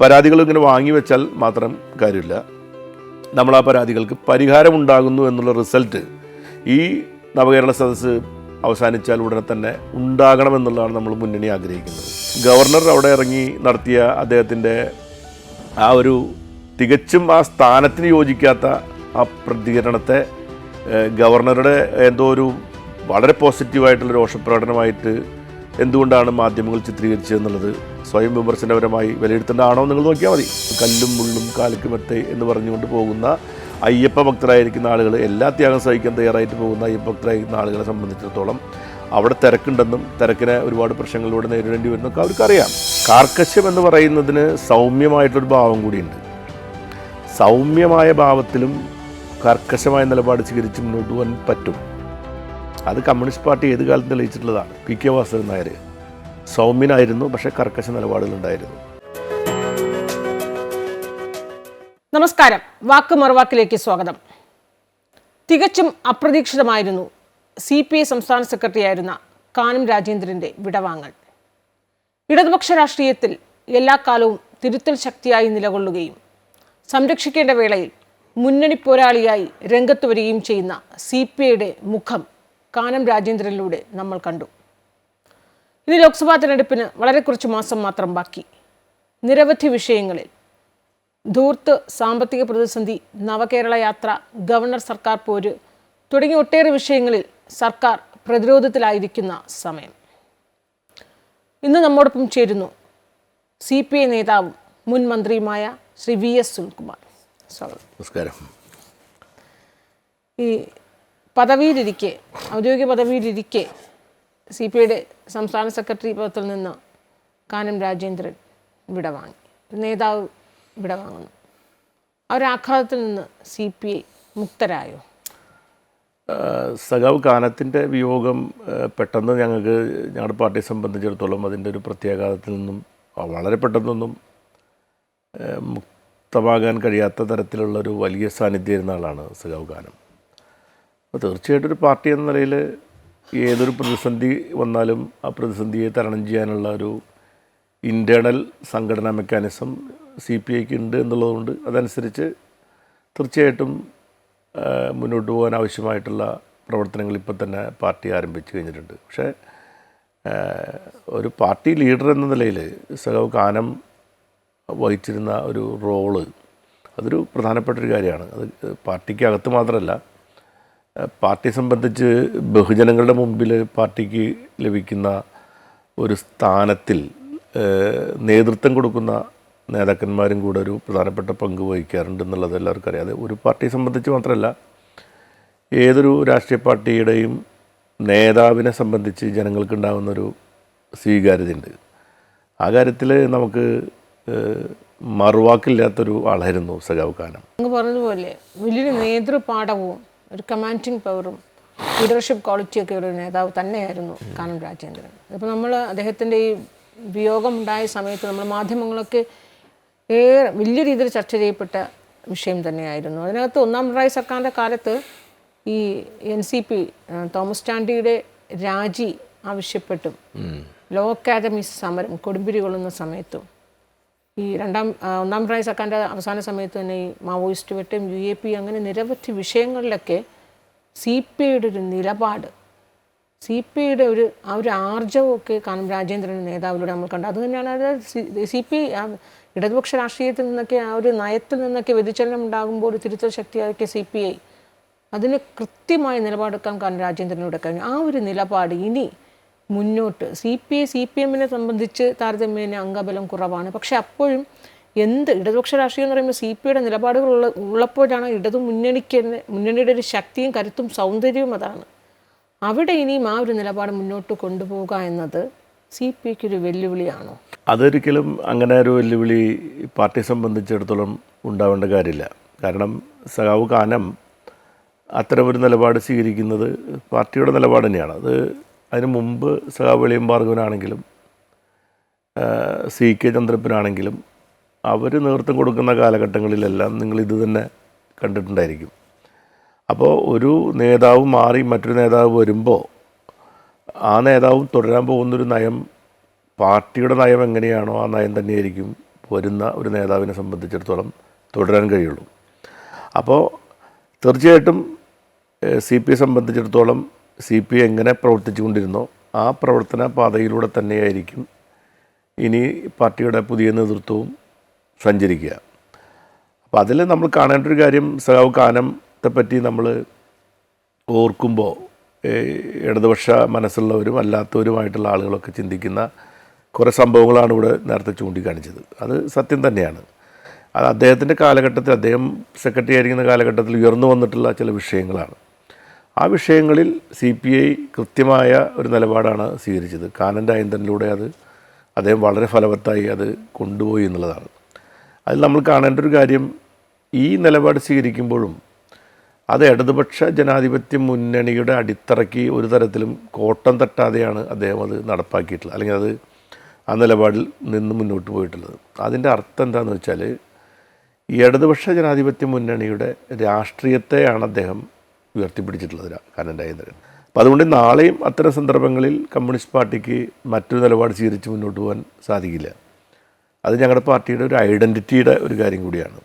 പരാതികൾ ഇങ്ങനെ വാങ്ങി വെച്ചാൽ മാത്രം കാര്യമില്ല. നമ്മൾ ആ പരാതികൾക്ക് പരിഹാരമുണ്ടാകുന്നു എന്നുള്ള റിസൾട്ട് ഈ നവകേരള സദസ്സ് അവസാനിച്ചാൽ ഉടനെ തന്നെ ഉണ്ടാകണമെന്നുള്ളതാണ് നമ്മൾ മുന്നണി ആഗ്രഹിക്കുന്നത്. ഗവർണർ അവിടെ ഇറങ്ങി നടത്തിയ അദ്ദേഹത്തിന്റെ ആ ഒരു തികച്ചും ആ സ്ഥാനത്തിന് യോജിക്കാത്ത ആ പ്രതികരണത്തെ ഗവർണറുടെ എന്തോ ഒരു വളരെ പോസിറ്റീവായിട്ടുള്ള രോഷപ്രകടനമായിട്ട് എന്തുകൊണ്ടാണ് മാധ്യമങ്ങൾ ചിത്രീകരിച്ചതെന്നുള്ളത് സ്വയം വിമർശനപരമായി വിലയിരുത്തേണ്ടതാണോ നിങ്ങൾ നോക്കിയാൽ മതി. കല്ലും മുള്ളും കാലിക്കുമെത്തെ എന്ന് പറഞ്ഞുകൊണ്ട് പോകുന്ന അയ്യപ്പ ഭക്തരായിരിക്കുന്ന ആളുകൾ എല്ലാ ത്യാഗം സഹിക്കാൻ തയ്യാറായിട്ട് പോകുന്ന അയ്യപ്പ ഭക്തരായിരിക്കുന്ന ആളുകളെ സംബന്ധിച്ചിടത്തോളം അവിടെ തിരക്കുണ്ടെന്നും തിരക്കിനെ ഒരുപാട് പ്രശ്നങ്ങളിലൂടെ നേരിടേണ്ടി വരുന്നൊക്കെ അവർക്കറിയാം കാർക്കശ്യം എന്ന് പറയുന്നതിന് സൗമ്യമായിട്ടൊരു ഭാവം കൂടിയുണ്ട്. സൗമ്യമായ ഭാവത്തിലും കർക്കശമായ നിലപാട് സ്വീകരിച്ച് മുന്നോട്ട് പോകാൻ പറ്റും. അത് കമ്മ്യൂണിസ്റ്റ് പാർട്ടി ഏത് കാലത്തും തെളിയിച്ചിട്ടുള്ളതാണ്. P K Vasudevan Nair. സൗമ്യനായിരുന്നു പക്ഷേ കർക്കശ നിലപാടുകളുണ്ടായിരുന്നു. നമസ്കാരം. വാക്ക് മറുവാക്കിലേക്ക് സ്വാഗതം. തികച്ചും അപ്രതീക്ഷിതമായിരുന്നു സി പി ഐ സംസ്ഥാന സെക്രട്ടറിയായിരുന്ന കാനം രാജേന്ദ്രന്റെ വിടവാങ്ങൽ. ഇടതുപക്ഷ രാഷ്ട്രീയത്തിൽ എല്ലാ കാലവും തിരുത്തൽ ശക്തിയായി നിലകൊള്ളുകയും സംരക്ഷിക്കേണ്ട വേളയിൽ മുന്നണി പോരാളിയായി രംഗത്ത് വരികയും ചെയ്യുന്ന സി പി ഐയുടെ മുഖം കാനം രാജേന്ദ്രനിലൂടെ നമ്മൾ കണ്ടു. ഇനി ലോക്സഭാ തെരഞ്ഞെടുപ്പിന് വളരെ കുറച്ച് മാസം മാത്രം ബാക്കി. നിരവധി വിഷയങ്ങളിൽ ധൂർത്ത് സാമ്പത്തിക പ്രതിസന്ധി നവകേരള യാത്ര ഗവർണർ സർക്കാർ പോര് തുടങ്ങിയ ഒട്ടേറെ വിഷയങ്ങളിൽ സർക്കാർ പ്രതിരോധത്തിലായിരിക്കുന്ന സമയം. ഇന്ന് നമ്മോടൊപ്പം ചേരുന്നു സി പി ഐ നേതാവും മുൻ മന്ത്രിയുമായ ശ്രീ വി എസ് സുനിൽകുമാർ. സ്വാഗതം. നമസ്കാരം. ഈ പദവിയിലിരിക്കെ ഔദ്യോഗിക പദവിയിലിരിക്കെ സി പി ഐയുടെ സംസ്ഥാന സെക്രട്ടറി പദത്തിൽ നിന്ന് കാനം രാജേന്ദ്രൻ വിടവാങ്ങി. നേതാവ് വിടവാങ്ങുന്നു. ആ ഒരു ആഘാതത്തിൽ നിന്ന് സി പി ഐ മുക്തരായോ? സഖാവ് കാനത്തിന്റെ വിയോഗം പെട്ടെന്ന് ഞങ്ങൾക്ക് ഞങ്ങളുടെ പാർട്ടിയെ സംബന്ധിച്ചിടത്തോളം അതിന്റെ ഒരു പ്രത്യാഘാതത്തിൽ നിന്നും വളരെ പെട്ടെന്നൊന്നും മുക്തമാകാൻ കഴിയാത്ത തരത്തിലുള്ളൊരു വലിയ സാന്നിധ്യം ഇരുന്ന ആളാണ് സഖാവ് കാനം. അപ്പോൾ തീർച്ചയായിട്ടും ഒരു പാർട്ടി എന്ന നിലയിൽ ഏതൊരു പ്രതിസന്ധി വന്നാലും ആ പ്രതിസന്ധിയെ തരണം ചെയ്യാനുള്ള ഒരു ഇന്റേർണൽ സംഘടനാ മെക്കാനിസം സി പി ഐക്ക് ഉണ്ട് എന്നുള്ളതുകൊണ്ട് അതനുസരിച്ച് തീർച്ചയായിട്ടും മുന്നോട്ട് പോകാൻ ആവശ്യമായിട്ടുള്ള പ്രവർത്തനങ്ങൾ ഇപ്പോൾ തന്നെ പാർട്ടി ആരംഭിച്ചു കഴിഞ്ഞിട്ടുണ്ട്. പക്ഷേ ഒരു പാർട്ടി ലീഡർ എന്ന നിലയിൽ സഖാവ് കാനം വഹിച്ചിരുന്ന ഒരു റോൾ അതൊരു പ്രധാനപ്പെട്ട ഒരു കാര്യമാണ്. അത് പാർട്ടിക്ക് അകത്ത് മാത്രമല്ല ആ, പാർട്ടിയെ സംബന്ധിച്ച് ബഹുജനങ്ങളുടെ മുമ്പിൽ പാർട്ടിക്ക് ലഭിക്കുന്ന ഒരു സ്ഥാനത്തിൽ നേതൃത്വം കൊടുക്കുന്ന നേതാക്കന്മാരും കൂടെ ഒരു പ്രധാനപ്പെട്ട പങ്ക് വഹിക്കാറുണ്ട് എന്നുള്ളത് എല്ലാവർക്കും അറിയാം. അത് ഒരു പാർട്ടിയെ സംബന്ധിച്ച് മാത്രമല്ല ഏതൊരു രാഷ്ട്രീയ പാർട്ടിയുടെയും നേതാവിനെ സംബന്ധിച്ച് ജനങ്ങൾക്കുണ്ടാകുന്നൊരു സ്വീകാര്യതയുണ്ട്. ആ കാര്യത്തിൽ നമുക്ക് മറുവാക്കില്ലാത്തൊരു ആളായിരുന്നു സഖാവ് അങ്ങ് പറഞ്ഞതുപോലെ വലിയൊരു നേതൃപാഠവും ഒരു കമാൻഡിങ് പവറും ലീഡർഷിപ്പ് ക്വാളിറ്റിയൊക്കെ ഒരു നേതാവ് തന്നെയായിരുന്നു കാനം രാജേന്ദ്രൻ. അപ്പോൾ നമ്മൾ അദ്ദേഹത്തിന്റെ ഈ വിയോഗം ഉണ്ടായ സമയത്ത് നമ്മൾ മാധ്യമങ്ങളൊക്കെ ഏറെ വലിയ രീതിയിൽ ചർച്ച ചെയ്യപ്പെട്ട വിഷയം തന്നെയായിരുന്നു. അതിനകത്ത് ഒന്നാം പിണറായി സർക്കാരിന്റെ കാലത്ത് ഈ എൻ സി പി തോമസ് ചാണ്ടിയുടെ രാജി ആവശ്യപ്പെട്ടും. ലോ അക്കാദമി സമരം കൊടുമ്പിരി കൊള്ളുന്ന സമയത്തും. ഈ രണ്ടാം ഒന്നാം പ്രായ സർക്കാരിന്റെ അവസാന സമയത്ത് തന്നെ ഈ മാവോയിസ്റ്റ് വെട്ടും യു എ പി അങ്ങനെ നിരവധി വിഷയങ്ങളിലൊക്കെ സി പി ഐയുടെ ഒരു നിലപാട് സി പി ഐയുടെ ഒരു ആ ഒരു ആർജവമൊക്കെ കാണും രാജേന്ദ്രൻ നേതാവിലൂടെ നമ്മൾ കണ്ടു അത് തന്നെയാണ് അത് സി പി ഇടതുപക്ഷ രാഷ്ട്രീയത്തിൽ നിന്നൊക്കെ ആ ഒരു നയത്തിൽ നിന്നൊക്കെ വ്യതിചലനം ഉണ്ടാകുമ്പോൾ ഒരു തിരുത്തൽ ശക്തിയാക്കിയ സി പി ഐ അതിന് കൃത്യമായ നിലപാടെടുക്കാൻ കാരണം രാജേന്ദ്രനോട് കഴിഞ്ഞു. ആ ഒരു നിലപാട് ഇനി മുന്നോട്ട്. സി പി സി പി എമ്മിനെ സംബന്ധിച്ച് താരതമ്യേന അംഗബലം കുറവാണ്. പക്ഷേ അപ്പോഴും എന്ത് ഇടതുപക്ഷ രാഷ്ട്രീയം എന്ന് പറയുമ്പോൾ സി പി ഐയുടെ നിലപാടുകൾ ഉള്ള ഉള്ളപ്പോഴാണ് ഇടതു മുന്നണിക്ക് മുന്നണിയുടെ ഒരു ശക്തിയും കരുത്തും സൗന്ദര്യവും അതാണ്. അവിടെ ഇനിയും ആ ഒരു നിലപാട് മുന്നോട്ട് കൊണ്ടുപോവുക എന്നത് സി പി ഐക്ക് ഒരു വെല്ലുവിളിയാണോ? അതൊരിക്കലും അങ്ങനെ ഒരു വെല്ലുവിളി പാർട്ടിയെ സംബന്ധിച്ചിടത്തോളം ഉണ്ടാവേണ്ട കാര്യമില്ല. കാരണം സഖാവ് കാനം അത്തരമൊരു നിലപാട് സ്വീകരിക്കുന്നത് പാർട്ടിയുടെ നിലപാട് തന്നെയാണ്. അത് അതിന് മുമ്പ് സഹാവളിയും വെളിയം ഭാർഗവനാണെങ്കിലും സി കെ ചന്ദ്രപ്പനാണെങ്കിലും അവർ നേതൃത്വം കൊടുക്കുന്ന കാലഘട്ടങ്ങളിലെല്ലാം നിങ്ങൾ ഇത് തന്നെ കണ്ടിട്ടുണ്ടായിരിക്കും. അപ്പോൾ ഒരു നേതാവ് മാറി മറ്റൊരു നേതാവ് വരുമ്പോൾ ആ നേതാവ് തുടരാൻ പോകുന്നൊരു നയം പാർട്ടിയുടെ നയം എങ്ങനെയാണോ ആ നയം തന്നെയായിരിക്കും വരുന്ന ഒരു നേതാവിനെ സംബന്ധിച്ചിടത്തോളം തുടരാൻ കഴിയുള്ളൂ. അപ്പോൾ തീർച്ചയായിട്ടും സി പി സംബന്ധിച്ചിടത്തോളം സി പി എങ്ങനെ പ്രവർത്തിച്ചുകൊണ്ടിരുന്നോ ആ പ്രവർത്തന പാതയിലൂടെ തന്നെയായിരിക്കും ഇനി പാർട്ടിയുടെ പുതിയ നേതൃത്വവും സഞ്ചരിക്കുക. അപ്പോൾ അതിൽ നമ്മൾ കാണേണ്ട ഒരു കാര്യം സഖാവ് കാനത്തെ പറ്റി നമ്മൾ ഓർക്കുമ്പോൾ ഇടതുപക്ഷ മനസ്സുള്ളവരും അല്ലാത്തവരുമായിട്ടുള്ള ആളുകളൊക്കെ ചിന്തിക്കുന്ന കുറേ സംഭവങ്ങളാണ് ഇവിടെ നേരത്തെ ചൂണ്ടിക്കാണിച്ചത്. അത് സത്യം തന്നെയാണ്. അത് അദ്ദേഹത്തിന്റെ കാലഘട്ടത്തിൽ അദ്ദേഹം സെക്രട്ടറി ആയിരിക്കുന്ന കാലഘട്ടത്തിൽ ഉയർന്നു വന്നിട്ടുള്ള ചില വിഷയങ്ങളാണ്. ആ വിഷയങ്ങളിൽ സി പി ഐ കൃത്യമായ ഒരു നിലപാടാണ് സ്വീകരിച്ചത്. കാനന്റെ അയന്തനിലൂടെ അത് അദ്ദേഹം വളരെ ഫലവത്തായി അത് കൊണ്ടുപോയി എന്നുള്ളതാണ്. അതിൽ നമ്മൾ കാണേണ്ട ഒരു കാര്യം ഈ നിലപാട് സ്വീകരിക്കുമ്പോഴും അത് ഇടതുപക്ഷ ജനാധിപത്യ മുന്നണിയുടെ അടിത്തറയ്ക്ക് ഒരു തരത്തിലും കോട്ടം തട്ടാതെയാണ് അദ്ദേഹം അത് നടപ്പാക്കിയിട്ടുള്ളത്. അല്ലെങ്കിൽ അത് ആ നിലപാടിൽ നിന്ന് മുന്നോട്ട് പോയിട്ടുള്ളത്. അതിന്റെ അർത്ഥം എന്താണെന്ന് വെച്ചാൽ ഇടതുപക്ഷ ജനാധിപത്യ മുന്നണിയുടെ രാഷ്ട്രീയത്തെയാണ് അദ്ദേഹം ഉയർത്തിപ്പിടിച്ചിട്ടുള്ളത് കാനന്റെ രാജേന്ദ്രൻ അപ്പം അതുകൊണ്ട് നാളെയും അത്തരം സന്ദർഭങ്ങളിൽ കമ്മ്യൂണിസ്റ്റ് പാർട്ടിക്ക് മറ്റൊരു നിലപാട് സ്വീകരിച്ച് മുന്നോട്ട് പോകാൻ സാധിക്കില്ല. അത് ഞങ്ങളുടെ പാർട്ടിയുടെ ഒരു ഐഡന്റിറ്റിയുടെ ഒരു കാര്യം കൂടിയാണ്.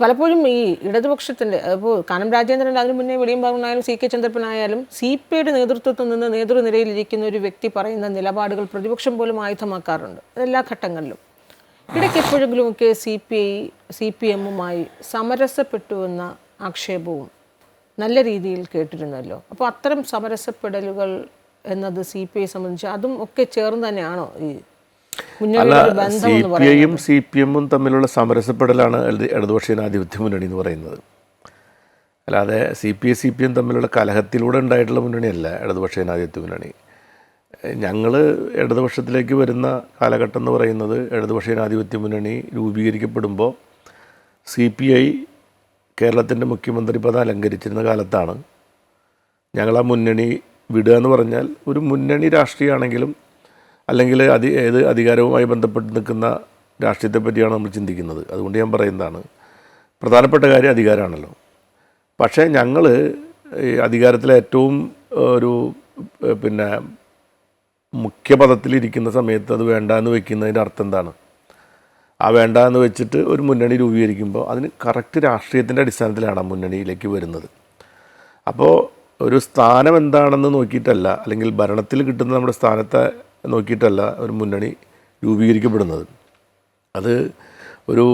പലപ്പോഴും ഈ ഇടതുപക്ഷത്തിന്റെ അപ്പോൾ കാനം രാജേന്ദ്രൻ അതിനു മുന്നേ വെളിയും പറഞ്ഞാലും സി കെ ചന്ദ്രപ്പനായാലും സി പി ഐയുടെ നേതൃത്വത്തിൽ നിന്ന് നേതൃനിരയിലിരിക്കുന്ന ഒരു വ്യക്തി പറയുന്ന നിലപാടുകൾ പ്രതിപക്ഷം പോലും ആയുധമാക്കാറുണ്ട്. എല്ലാ ഘട്ടങ്ങളിലും. ഇടയ്ക്ക് എപ്പോഴെങ്കിലുമൊക്കെ C P I C P എമ്മുമായി സമരസപ്പെട്ടുവെന്ന ആക്ഷേപവും നല്ല രീതിയിൽ കേട്ടിരുന്നല്ലോ. അപ്പോൾ അത്തരം സമരസപ്പെടലുകൾ എന്നത് സി പി ഐ സംബന്ധിച്ച് അതും ഒക്കെ ചേർന്ന് തന്നെയാണോ ഈ അല്ല സി പി ഐയും സി പി എമ്മും തമ്മിലുള്ള സമരസപ്പെടലാണ് ഇടത്- ഇടതുപക്ഷ ജനാധിപത്യ മുന്നണി എന്ന് പറയുന്നത്. അല്ലാതെ C P I C P M തമ്മിലുള്ള കലഹത്തിലൂടെ ഉണ്ടായിട്ടുള്ള മുന്നണിയല്ല ഇടതുപക്ഷ ജനാധിപത്യ മുന്നണി. ഞങ്ങൾ ഇടതുപക്ഷത്തിലേക്ക് വരുന്ന കാലഘട്ടം എന്ന് പറയുന്നത് ഇടതുപക്ഷ ജനാധിപത്യ മുന്നണി രൂപീകരിക്കപ്പെടുമ്പോൾ സി പി ഐ കേരളത്തിന്റെ മുഖ്യമന്ത്രി പദം അലങ്കരിച്ചിരുന്ന കാലത്താണ് ഞങ്ങൾ ആ മുന്നണി വിടുക എന്ന് പറഞ്ഞാൽ ഒരു മുന്നണി രാഷ്ട്രീയമാണെങ്കിലും അല്ലെങ്കിൽ അതി ഏത് അധികാരവുമായി ബന്ധപ്പെട്ട് നിൽക്കുന്ന രാഷ്ട്രീയത്തെ പറ്റിയാണ് നമ്മൾ ചിന്തിക്കുന്നത്. അതുകൊണ്ട് ഞാൻ പറയുന്നതാണ് പ്രധാനപ്പെട്ട കാര്യം അധികാരമാണല്ലോ. പക്ഷേ ഞങ്ങൾ അധികാരത്തിലെ ഏറ്റവും ഒരു പിന്നെ മുഖ്യപദത്തിലിരിക്കുന്ന സമയത്ത് അത് വേണ്ട എന്ന് വെക്കുന്നതിന്റെ അർത്ഥം എന്താണ്? ആ വേണ്ട എന്ന് വെച്ചിട്ട് ഒരു മുന്നണി രൂപീകരിക്കുമ്പോൾ അതിന് കറക്റ്റ് രാഷ്ട്രീയത്തിന്റെ അടിസ്ഥാനത്തിലാണ് മുന്നണിയിലേക്ക് വരുന്നത്. അപ്പോൾ ഒരു സ്ഥാനം എന്താണെന്ന് നോക്കിയിട്ടല്ല അല്ലെങ്കിൽ ഭരണത്തിൽ കിട്ടുന്ന നമ്മുടെ സ്ഥാനത്തെ നോക്കിയിട്ടല്ല ഒരു മുന്നണി രൂപീകരിക്കപ്പെടുന്നത്. അത് ഒരു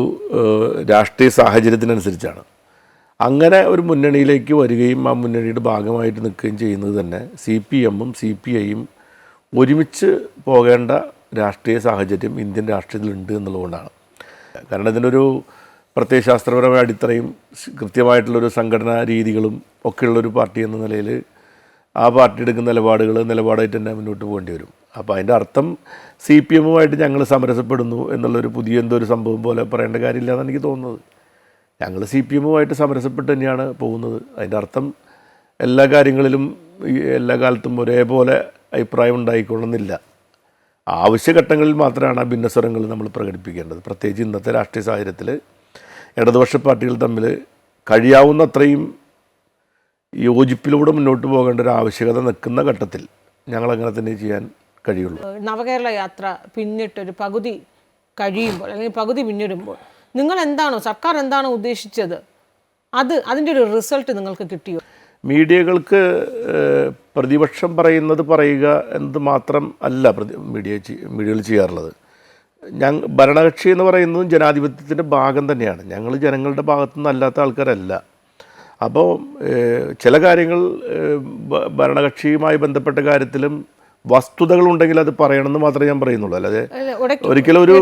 രാഷ്ട്രീയ സാഹചര്യത്തിനനുസരിച്ചാണ്. അങ്ങനെ ഒരു മുന്നണിയിലേക്ക് വരികയും ആ മുന്നണിയുടെ ഭാഗമായിട്ട് നിൽക്കുകയും ചെയ്യുന്നത് തന്നെ സി പി എമ്മും സി പി ഐയും ഒരുമിച്ച് പോകേണ്ട രാഷ്ട്രീയ സാഹചര്യം ഇന്ത്യൻ രാഷ്ട്രീയത്തിലുണ്ട് എന്നുള്ളതുകൊണ്ടാണ്. കാരണം ഇതിനൊരു പ്രത്യയശാസ്ത്രപരമായ അടിത്തറയും കൃത്യമായിട്ടുള്ളൊരു സംഘടനാ രീതികളും ഒക്കെയുള്ളൊരു പാർട്ടി എന്ന നിലയിൽ ആ പാർട്ടി എടുക്കുന്ന നിലപാടുകൾ നിലപാടായിട്ട് തന്നെ മുന്നോട്ട് പോകേണ്ടി വരും. അപ്പോൾ അതിന്റെ അർത്ഥം സി പി എമ്മുമായിട്ട് ഞങ്ങൾ സമരസപ്പെടുന്നു എന്നുള്ളൊരു പുതിയ എന്തോ ഒരു സംഭവം പോലെ പറയേണ്ട കാര്യമില്ല എന്നാണ് എനിക്ക് തോന്നുന്നത്. ഞങ്ങൾ സി പി എമ്മുമായിട്ട് സമരസപ്പെട്ട് തന്നെയാണ് പോകുന്നത്. അതിന്റെ അർത്ഥം എല്ലാ കാര്യങ്ങളിലും എല്ലാ കാലത്തും ഒരേപോലെ അഭിപ്രായം ഉണ്ടായിക്കൊള്ളുന്നില്ല. ആവശ്യഘട്ടങ്ങളിൽ മാത്രമാണ് ആ ഭിന്നസ്വരങ്ങൾ നമ്മൾ പ്രകടിപ്പിക്കേണ്ടത്. പ്രത്യേകിച്ച് ഇന്നത്തെ രാഷ്ട്രീയ സാഹചര്യത്തിൽ ഇടതുപക്ഷ പാർട്ടികൾ തമ്മിൽ കഴിയാവുന്നത്രയും യോജിപ്പിലൂടെ മുന്നോട്ട് പോകേണ്ട ഒരു ആവശ്യകത നിൽക്കുന്ന ഘട്ടത്തിൽ ഞങ്ങൾ അങ്ങനെ തന്നെ ചെയ്യാൻ കഴിയുള്ളൂ. നവകേരള യാത്ര പിന്നിട്ടൊരു പകുതി കഴിയുമ്പോൾ അല്ലെങ്കിൽ പകുതി പിന്നിടുമ്പോൾ നിങ്ങൾ എന്താണോ സർക്കാർ എന്താണോ ഉദ്ദേശിച്ചത്? അത് അതിന്റെ ഒരു റിസൾട്ട് നിങ്ങൾക്ക് കിട്ടിയോ? മീഡിയകൾക്ക് പ്രതിപക്ഷം പറയുന്നത് പറയുക എന്നത് മാത്രം അല്ല പ്രതി മീഡിയ മീഡിയകൾ ചെയ്യാറുള്ളത്. ഞങ്ങൾ ഭരണകക്ഷി എന്ന് പറയുന്നതും ജനാധിപത്യത്തിന്റെ ഭാഗം തന്നെയാണ്. ഞങ്ങൾ ജനങ്ങളുടെ ഭാഗത്തു നിന്നല്ലാത്ത ആൾക്കാരല്ല. അപ്പോൾ ചില കാര്യങ്ങൾ ഭരണകക്ഷിയുമായി ബന്ധപ്പെട്ട കാര്യത്തിലും വസ്തുതകളുണ്ടെങ്കിൽ അത് പറയണമെന്ന് മാത്രമേ ഞാൻ പറയുന്നുള്ളൂ. അല്ലാതെ ഒരിക്കലും ഒരു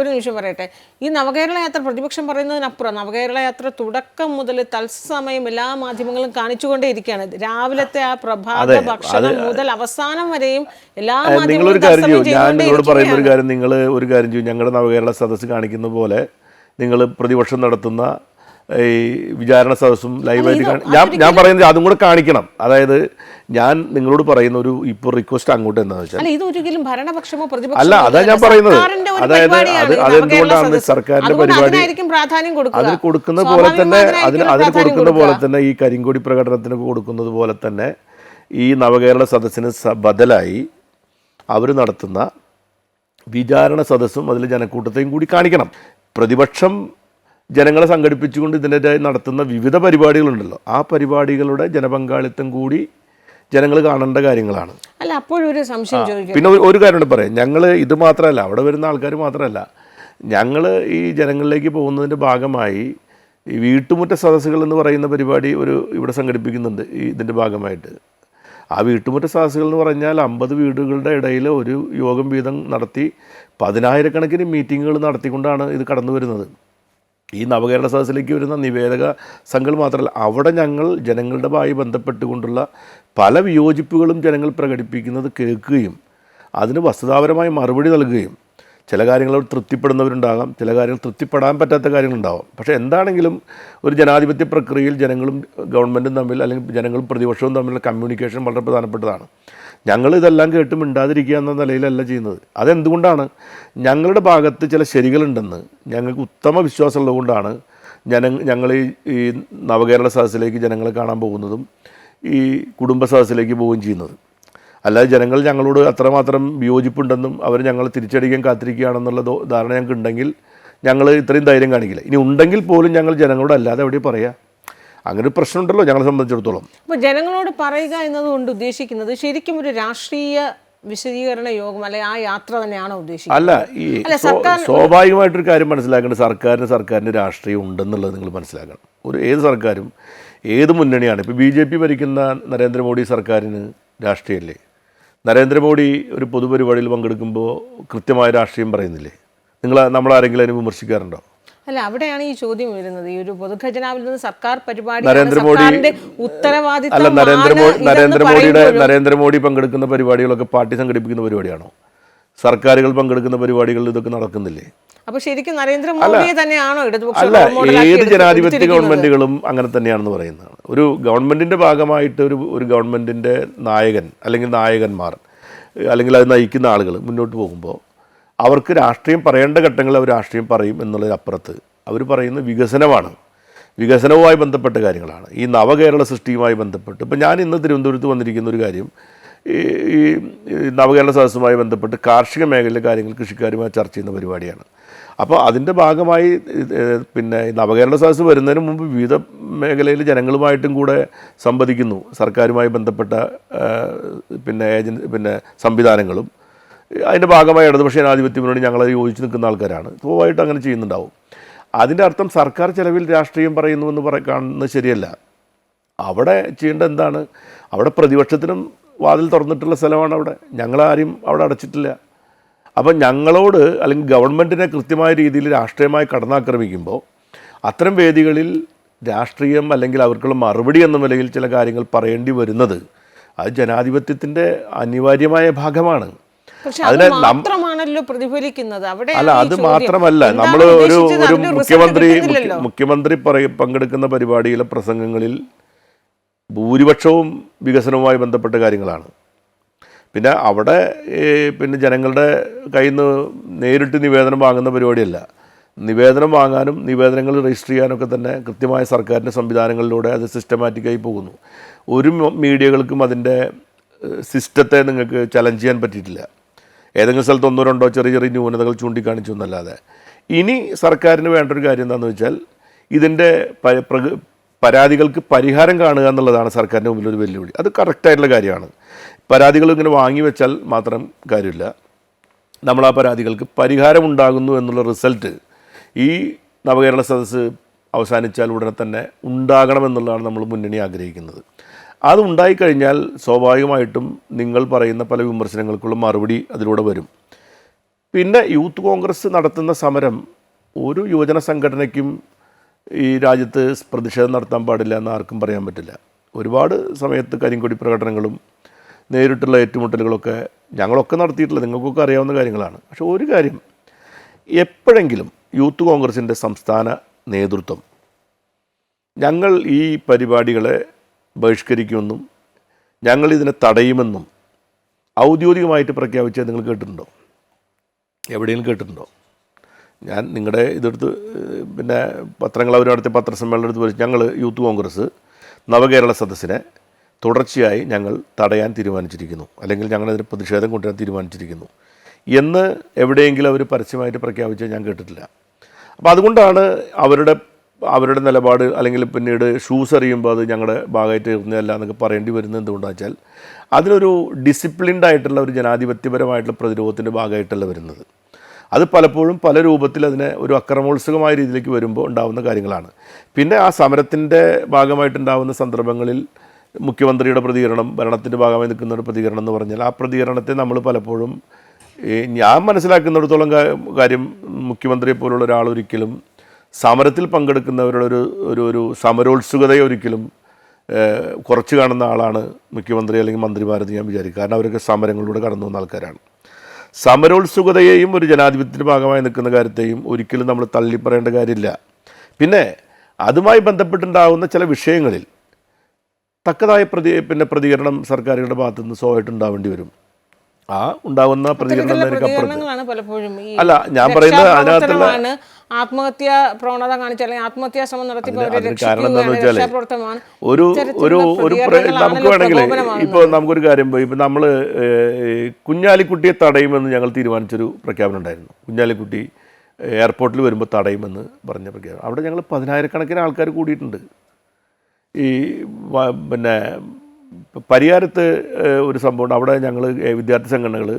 ഒരു നിമിഷം പറയട്ടെ. ഈ നവകേരള യാത്ര പ്രതിപക്ഷം പറയുന്നതിനപ്പുറം നവകേരള യാത്ര തുടക്കം മുതൽ തത്സമയം എല്ലാ മാധ്യമങ്ങളും കാണിച്ചുകൊണ്ടേ ഇരിക്കുകയാണ് രാവിലത്തെ ആ പ്രഭാത ഭക്ഷണം മുതൽ അവസാനം വരെയും എല്ലാ നിങ്ങളൊരു കാര്യം ചെയ്യും. ഞാൻ നിങ്ങളോട് പറയുന്ന ഒരു കാര്യം നിങ്ങൾ ഒരു കാര്യം ചെയ്യും. ഞങ്ങളുടെ നവകേരള സദസ്സ് കാണിക്കുന്ന പോലെ നിങ്ങൾ പ്രതിപക്ഷം നടത്തുന്ന ഈ വിചാരണ സദസ്സും ലൈവായിട്ട് ഞാൻ ഞാൻ പറയുന്നത് അതും കൂടെ കാണിക്കണം. അതായത് ഞാൻ നിങ്ങളോട് പറയുന്ന ഒരു ഇപ്പോൾ റിക്വസ്റ്റ് അങ്ങോട്ട് എന്താണെന്ന് വെച്ചാൽ അല്ല അതാ ഞാൻ പറയുന്നത്. അതായത് അത് അതെന്തുകൊണ്ടാണ് സർക്കാരിന്റെ പരിപാടി- അതിന് കൊടുക്കുന്ന പോലെ തന്നെ അതിന് അതിന് കൊടുക്കുന്ന പോലെ തന്നെ ഈ കരിങ്കൊടി പ്രകടനത്തിന് കൊടുക്കുന്നത് പോലെ തന്നെ ഈ നവകേരള സദസ്സിന് ബദലായി അവർ നടത്തുന്ന വിചാരണ സദസ്സും അതിൽ ജനക്കൂട്ടത്തെയും കൂടി കാണിക്കണം. പ്രതിപക്ഷം ജനങ്ങളെ സംഘടിപ്പിച്ചുകൊണ്ട് ഇതിനെതിരായി നടത്തുന്ന വിവിധ പരിപാടികളുണ്ടല്ലോ. ആ പരിപാടികളുടെ ജനപങ്കാളിത്തം കൂടി ജനങ്ങൾ കാണേണ്ട കാര്യങ്ങളാണ്. അല്ല അപ്പോഴൊരു സംശയം ചോദിക്കും. പിന്നെ ഒരു- ഒരു കാര്യം കൂടി പറയാം. ഞങ്ങൾ ഇത് മാത്രമല്ല അവിടെ വരുന്ന ആൾക്കാർ മാത്രമല്ല ഞങ്ങൾ ഈ ജനങ്ങളിലേക്ക് പോകുന്നതിന്റെ ഭാഗമായി ഈ വീട്ടുമുറ്റ സദസ്സുകൾ എന്ന് പറയുന്ന പരിപാടി ഒരു ഇവിടെ സംഘടിപ്പിക്കുന്നുണ്ട് ഈ ഇതിന്റെ ഭാഗമായിട്ട്. ആ വീട്ടുമുറ്റ സദസ്സുകൾ എന്ന് പറഞ്ഞാൽ അമ്പത് വീടുകളുടെ ഇടയിൽ ഒരു യോഗം വീതം നടത്തി പതിനായിരക്കണക്കിന് മീറ്റിങ്ങുകൾ നടത്തിക്കൊണ്ടാണ് ഇത് കടന്നു വരുന്നത് ഈ നവകേരള സദസ്സിലേക്ക് വരുന്ന നിവേദക സംഘങ്ങൾ മാത്രമല്ല അവിടെ ഞങ്ങൾ ജനങ്ങളുടെമായി ബന്ധപ്പെട്ടുകൊണ്ടുള്ള പല വിയോജിപ്പുകളും ജനങ്ങൾ പ്രകടിപ്പിക്കുന്നത് കേൾക്കുകയും അതിന് വസ്തുതാപരമായി മറുപടി നൽകുകയും ചില കാര്യങ്ങളോട് തൃപ്തിപ്പെടുന്നവരുണ്ടാകാം ചില കാര്യങ്ങൾ തൃപ്തിപ്പെടാൻ പറ്റാത്ത കാര്യങ്ങളുണ്ടാവാം. പക്ഷേ എന്താണെങ്കിലും ഒരു ജനാധിപത്യ പ്രക്രിയയിൽ ജനങ്ങളും ഗവൺമെന്റും തമ്മിൽ അല്ലെങ്കിൽ ജനങ്ങളും പ്രതിപക്ഷവും തമ്മിലുള്ള കമ്മ്യൂണിക്കേഷൻ വളരെ പ്രധാനപ്പെട്ടതാണ്. ഞങ്ങൾ ഇതെല്ലാം കേട്ടും മിണ്ടാതിരിക്കുക എന്ന നിലയിലല്ല ചെയ്യുന്നത്. അതെന്തുകൊണ്ടാണ്? ഞങ്ങളുടെ ഭാഗത്ത് ചില ശരികളുണ്ടെന്ന് ഞങ്ങൾക്ക് ഉത്തമ വിശ്വാസമുള്ളതുകൊണ്ടാണ് ജന ഞങ്ങൾ ഈ നവകേരള സദസ്സിലേക്ക് ജനങ്ങളെ കാണാൻ പോകുന്നതും ഈ കുടുംബ സദസ്സിലേക്ക് പോവുകയും ചെയ്യുന്നത്. അല്ലാതെ ജനങ്ങൾ ഞങ്ങളോട് അത്രമാത്രം വിയോജിപ്പുണ്ടെന്നും അവർ ഞങ്ങളെ തിരിച്ചടിക്കാൻ കാത്തിരിക്കുകയാണെന്നുള്ള ധാരണ ഞങ്ങൾക്ക് ഉണ്ടെങ്കിൽ ഞങ്ങൾ ഇത്രയും ധൈര്യം കാണിക്കില്ല. ഇനി ഉണ്ടെങ്കിൽ പോലും ഞങ്ങൾ ജനങ്ങളോട് അല്ലാതെ എവിടെ പറയാം? അങ്ങനെ ഒരു പ്രശ്നമുണ്ടല്ലോ ഞങ്ങളെ സംബന്ധിച്ചിടത്തോളം. അപ്പോൾ ജനങ്ങളോട് പറയുക എന്നതുകൊണ്ട് ഉദ്ദേശിക്കുന്നത് ശരിക്കും ഒരു രാഷ്ട്രീയ വിശദീകരണ യോഗം അല്ലെ ആ യാത്ര തന്നെയാണോ ഉദ്ദേശിക്കുന്നത്? അല്ല ഈ സ്വാഭാവികമായിട്ടൊരു കാര്യം മനസ്സിലാക്കേണ്ടത് സർക്കാരിന് സർക്കാരിന് രാഷ്ട്രീയം ഉണ്ടെന്നുള്ളത് നിങ്ങൾ മനസ്സിലാക്കണം. ഒരു ഏത് സർക്കാരും ഏത് മുന്നണിയാണ്? ഇപ്പോൾ ബി ജെ പി ഭരിക്കുന്ന നരേന്ദ്രമോദി സർക്കാരിന് രാഷ്ട്രീയമല്ലേ? നരേന്ദ്രമോദി ഒരു പൊതുപരിപാടിയിൽ പങ്കെടുക്കുമ്പോൾ കൃത്യമായ രാഷ്ട്രീയം പറയുന്നില്ലേ? നിങ്ങൾ നമ്മളാരെങ്കിലും അതിനെ വിമർശിക്കാറുണ്ടോ? അല്ല അവിടെയാണ് ഈ ചോദ്യം വരുന്നത്. ഈ ഒരു പൊതുഖജനാവിൽ നിന്ന് സർക്കാർ പരിപാടി നരേന്ദ്രമോദി ഉത്തരവാദിത്തം അല്ല നരേന്ദ്രമോദി നരേന്ദ്രമോദിയുടെ നരേന്ദ്രമോദി പങ്കെടുക്കുന്ന പരിപാടികളൊക്കെ പാർട്ടി സംഘടിപ്പിക്കുന്ന പരിപാടിയാണോ? സർക്കാരുകൾ പങ്കെടുക്കുന്ന പരിപാടികളിൽ ഇതൊക്കെ നടക്കുന്നില്ലേ? അപ്പൊ ശരിക്കും നരേന്ദ്രമോദിയെ തന്നെയാണോ ഇടതുപക്ഷ അല്ല ഏത് ജനാധിപത്യ ഗവൺമെന്റുകളും അങ്ങനെ തന്നെയാണെന്ന് പറയുന്നതാണ്. ഒരു ഗവൺമെന്റിന്റെ ഭാഗമായിട്ട് ഒരു ഒരു ഗവൺമെന്റിന്റെ നായകൻ അല്ലെങ്കിൽ നായകന്മാർ അല്ലെങ്കിൽ അത് നയിക്കുന്ന ആളുകൾ മുന്നോട്ട് പോകുമ്പോൾ അവർക്ക് രാഷ്ട്രീയം പറയേണ്ട ഘട്ടങ്ങളിൽ അവർ രാഷ്ട്രീയം പറയും എന്നുള്ളതിനപ്പുറത്ത് അവർ പറയുന്ന വികസനമാണ്. വികസനവുമായി ബന്ധപ്പെട്ട കാര്യങ്ങളാണ്. ഈ നവകേരള സൃഷ്ടിയുമായി ബന്ധപ്പെട്ട് ഇപ്പം ഞാൻ ഇന്ന് തിരുവനന്തപുരത്ത് വന്നിരിക്കുന്ന ഒരു കാര്യം ഈ നവകേരള സദസ്സുമായി ബന്ധപ്പെട്ട് കാർഷിക മേഖലയിലെ കാര്യങ്ങൾ കൃഷിക്കാരുമായി ചർച്ച ചെയ്യുന്ന പരിപാടിയാണ്. അപ്പോൾ അതിന്റെ ഭാഗമായി പിന്നെ നവകേരള സദസ്സ് വരുന്നതിന് മുമ്പ് വിവിധ മേഖലയിൽ ജനങ്ങളുമായിട്ടും കൂടെ സംവദിക്കുന്നു. സർക്കാരുമായി ബന്ധപ്പെട്ട പിന്നെ ഏജൻസി പിന്നെ സംവിധാനങ്ങളും. അതിന്റെ ഭാഗമായി ഇടതുപക്ഷ ജനാധിപത്യത്തിനോട് ഞങ്ങളത് യോജിച്ച് നിൽക്കുന്ന ആൾക്കാരാണ്. സ്വാഭാവികമായിട്ട് അങ്ങനെ ചെയ്യുന്നുണ്ടാവും. അതിന്റെ അർത്ഥം സർക്കാർ ചെലവിൽ രാഷ്ട്രീയം പറയുന്നു എന്ന് പറ കാണുന്നത് ശരിയല്ല. അവിടെ ചെയ്യേണ്ട എന്താണ്? അവിടെ പ്രതിപക്ഷത്തിനും വാതിൽ തുറന്നിട്ടുള്ള സ്ഥലമാണ് അവിടെ. ഞങ്ങളാരും അവിടെ അടച്ചിട്ടില്ല. അപ്പം ഞങ്ങളോട് അല്ലെങ്കിൽ ഗവൺമെന്റിനെ കൃത്യമായ രീതിയിൽ രാഷ്ട്രീയമായി കടന്നാക്രമിക്കുമ്പോൾ അത്തരം വേദികളിൽ രാഷ്ട്രീയം അല്ലെങ്കിൽ അവർക്കുള്ള മറുപടി എന്ന നിലയിൽ ചില കാര്യങ്ങൾ പറയേണ്ടി വരുന്നത് അത് ജനാധിപത്യത്തിന്റെ അനിവാര്യമായ ഭാഗമാണ്. മാത്രമാണല്ലോ പ്രതിഫലിക്കുന്നത്. അവിടെ അല്ല അത് മാത്രമല്ല നമ്മൾ ഒരു ഒരു മുഖ്യമന്ത്രി മുഖ്യമന്ത്രി പറയ പങ്കെടുക്കുന്ന പരിപാടിയിലെ പ്രസംഗങ്ങളിൽ ഭൂരിപക്ഷവും വികസനവുമായി ബന്ധപ്പെട്ട കാര്യങ്ങളാണ്. പിന്നെ അവിടെ പിന്നെ ജനങ്ങളുടെ കയ്യിൽ നിന്ന് നേരിട്ട് നിവേദനം വാങ്ങുന്ന പരിപാടിയല്ല. നിവേദനം വാങ്ങാനും നിവേദനങ്ങൾ രജിസ്റ്റർ ചെയ്യാനൊക്കെ തന്നെ കൃത്യമായ സർക്കാരിന്റെ സംവിധാനങ്ങളിലൂടെ അത് സിസ്റ്റമാറ്റിക്കായി പോകുന്നു. ഒരു മീഡിയകൾക്കും അതിന്റെ സിസ്റ്റത്തെ നിങ്ങൾക്ക് ചലഞ്ച് ചെയ്യാൻ പറ്റിയിട്ടില്ല. ഏതെങ്കിലും സ്ഥലത്ത് ഒന്നോ രണ്ടോ ചെറിയ ചെറിയ ന്യൂനതകൾ ചൂണ്ടിക്കാണിച്ചു എന്നല്ലാതെ. ഇനി സർക്കാരിന് വേണ്ട ഒരു കാര്യം എന്താണെന്ന് വെച്ചാൽ ഇതിന്റെ പരാതികൾക്ക് പരിഹാരം കാണുക എന്നുള്ളതാണ് സർക്കാരിന്റെ മുമ്പിൽ ഒരു വെല്ലുവിളി. അത് കറക്റ്റായിട്ടുള്ള കാര്യമാണ്. പരാതികൾ ഇങ്ങനെ വാങ്ങി വെച്ചാൽ മാത്രം കാര്യമില്ല. നമ്മൾ ആ പരാതികൾക്ക് പരിഹാരം ഉണ്ടാകുന്നു എന്നുള്ള റിസൾട്ട് ഈ നവകേരള സദസ്സ് അവസാനിച്ചാൽ ഉടനെ തന്നെ ഉണ്ടാകണമെന്നുള്ളതാണ് നമ്മൾ മുന്നണി ആഗ്രഹിക്കുന്നത്. അത് ഉണ്ടായിക്കഴിഞ്ഞാൽ സ്വാഭാവികമായിട്ടും നിങ്ങൾ പറയുന്ന പല വിമർശനങ്ങൾക്കുള്ള മറുപടി അതിലൂടെ വരും. പിന്നെ യൂത്ത് കോൺഗ്രസ് നടത്തുന്ന സമരം ഒരു യുവജന സംഘടനയ്ക്കും ഈ രാജ്യത്ത് പ്രതിഷേധം നടത്താൻ പാടില്ല എന്ന് ആർക്കും പറയാൻ പറ്റില്ല. ഒരുപാട് സമയത്ത് കരിങ്കൊടി പ്രകടനങ്ങളും നേരിട്ടുള്ള ഏറ്റുമുട്ടലുകളൊക്കെ ഞങ്ങളൊക്കെ നടത്തിയിട്ടില്ല. നിങ്ങൾക്കൊക്കെ അറിയാവുന്ന കാര്യങ്ങളാണ്. പക്ഷെ ഒരു കാര്യം എപ്പോഴെങ്കിലും യൂത്ത് കോൺഗ്രസിന്റെ സംസ്ഥാന നേതൃത്വം ഞങ്ങൾ ഈ പരിപാടികളെ ബഹിഷ്കരിക്കുമെന്നും ഞങ്ങൾ ഇതിനെ തടയുമെന്നും ഔദ്യോഗികമായിട്ട് പ്രഖ്യാപിച്ചത് നിങ്ങൾ കേട്ടിട്ടുണ്ടോ? എവിടെയെങ്കിലും കേട്ടിട്ടുണ്ടോ? ഞാൻ നിങ്ങളുടെ ഇതെടുത്ത് പിന്നെ പത്രങ്ങൾ അവർ നടത്തിയ പത്രസമ്മേളനം എടുത്ത് വെച്ച് ഞങ്ങൾ യൂത്ത് കോൺഗ്രസ് നവകേരള സദസ്സിനെ തുടർച്ചയായി ഞങ്ങൾ തടയാൻ തീരുമാനിച്ചിരിക്കുന്നു. അല്ലെങ്കിൽ ഞങ്ങളതിന് പ്രതിഷേധം കൊണ്ടുവരാൻ തീരുമാനിച്ചിരിക്കുന്നു. എന്ന് എവിടെയെങ്കിലും അവർ പരസ്യമായിട്ട് പ്രഖ്യാപിച്ചത് ഞാൻ കേട്ടിട്ടില്ല. അപ്പോൾ അതുകൊണ്ടാണ് അവരുടെ അവരുടെ നിലപാട് അല്ലെങ്കിൽ പിന്നീട് ഷൂസ് എറിയുമ്പോൾ അത് ഞങ്ങളുടെ ഭാഗമായിട്ട് ഇരുന്നതല്ല എന്നൊക്കെ പറയേണ്ടി വരുന്നത് എന്തുകൊണ്ടാണെന്ന് വെച്ചാൽ അതിനൊരു ഡിസിപ്ലിൻഡ് ആയിട്ടുള്ള ഒരു ജനാധിപത്യപരമായിട്ടുള്ള പ്രതിരോധത്തിന്റെ ഭാഗമായിട്ടല്ല വരുന്നത്. അത് പലപ്പോഴും പല രൂപത്തിൽ അതിനെ ഒരു അക്രമോത്സുകമായ രീതിയിലേക്ക് വരുമ്പോൾ ഉണ്ടാകുന്ന കാര്യങ്ങളാണ്. പിന്നെ ആ സമരത്തിന്റെ ഭാഗമായിട്ടുണ്ടാകുന്ന സന്ദർഭങ്ങളിൽ മുഖ്യമന്ത്രിയുടെ പ്രതികരണം ഭരണത്തിന്റെ ഭാഗമായി നിൽക്കുന്ന ഒരു പ്രതികരണം എന്ന് പറഞ്ഞാൽ ആ പ്രതികരണത്തെ നമ്മൾ പലപ്പോഴും ഞാൻ മനസ്സിലാക്കുന്നിടത്തോളം കാര്യം മുഖ്യമന്ത്രിയെ പോലുള്ള ഒരാൾ ഒരിക്കലും സമരത്തിൽ പങ്കെടുക്കുന്നവരുടെ ഒരു ഒരു ഒരു സമരോത്സുകതയെ ഒരിക്കലും കുറച്ച് കാണുന്ന ആളാണ് മുഖ്യമന്ത്രി അല്ലെങ്കിൽ മന്ത്രിമാരെന്ന് ഞാൻ വിചാരിക്കും. കാരണം അവരൊക്കെ സമരങ്ങളിലൂടെ കടന്നു വന്ന ആൾക്കാരാണ്. സമരോത്സുകതയെയും ഒരു ജനാധിപത്യത്തിന്റെ ഭാഗമായി നിൽക്കുന്ന കാര്യത്തെയും ഒരിക്കലും നമ്മൾ തള്ളിപ്പറയേണ്ട കാര്യമില്ല. പിന്നെ അതുമായി ബന്ധപ്പെട്ടുണ്ടാകുന്ന ചില വിഷയങ്ങളിൽ തക്കതായ പ്രതി പിന്നെ പ്രതികരണം സർക്കാരുകളുടെ ഭാഗത്തു നിന്ന് സ്വാഭാവികമായിട്ട് ഉണ്ടാവേണ്ടി വരും. ആ ഉണ്ടാകുന്ന പ്രതികരണം അല്ല ഞാൻ പറയുന്നത് അതിനകത്തുള്ള ആത്മഹത്യ പ്രവണത കാണിച്ച അല്ലെങ്കിൽ ആത്മഹത്യാ ശ്രമം നടത്തിയപ്പോൾ ഒരു ഒരു ഒരു നമുക്ക് വേണമെങ്കിൽ ഇപ്പോൾ നമുക്കൊരു കാര്യം പോയി ഇപ്പം നമ്മൾ കുഞ്ഞാലിക്കുട്ടിയെ തടയുമെന്ന് ഞങ്ങൾ തീരുമാനിച്ചൊരു പ്രഖ്യാപനം ഉണ്ടായിരുന്നു. കുഞ്ഞാലിക്കുട്ടി എയർപോർട്ടിൽ വരുമ്പോൾ തടയുമെന്ന് പറഞ്ഞ പ്രഖ്യാപനം. അവിടെ ഞങ്ങൾ പതിനായിരക്കണക്കിന് ആൾക്കാർ കൂടിയിട്ടുണ്ട്. ഈ പിന്നെ പരിഹാരത്ത് ഏഹ്, ഒരു സംഭവമുണ്ട്. അവിടെ ഞങ്ങൾ വിദ്യാർത്ഥി സംഘടനകൾ